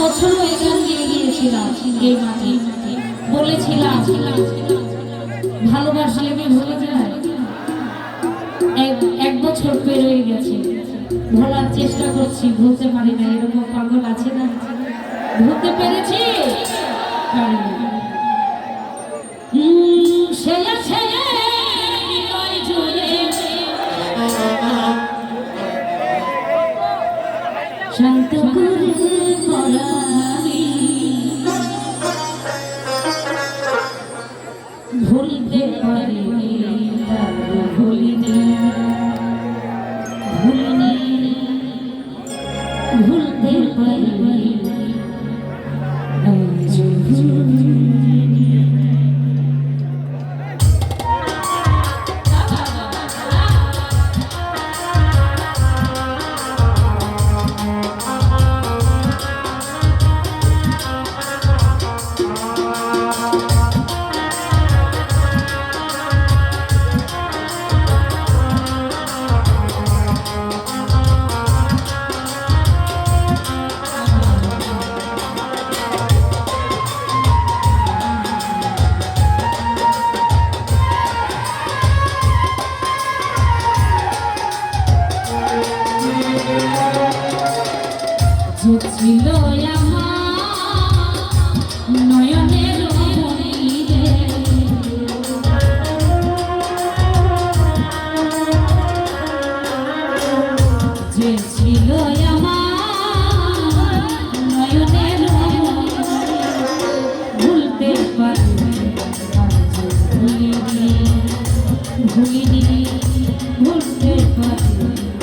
বছর এখান দিয়ে গিয়েছিলাম এই বলেছিলাম ভালোবাসলে আমি ভুলে যায় এক- বছর পেরিয়ে গেছে। ভোলার চেষ্টা করছি ভুলতে পারি না এরকম পাগল আছে না? ভুলতে পেরেছি। হুম, Who's that party?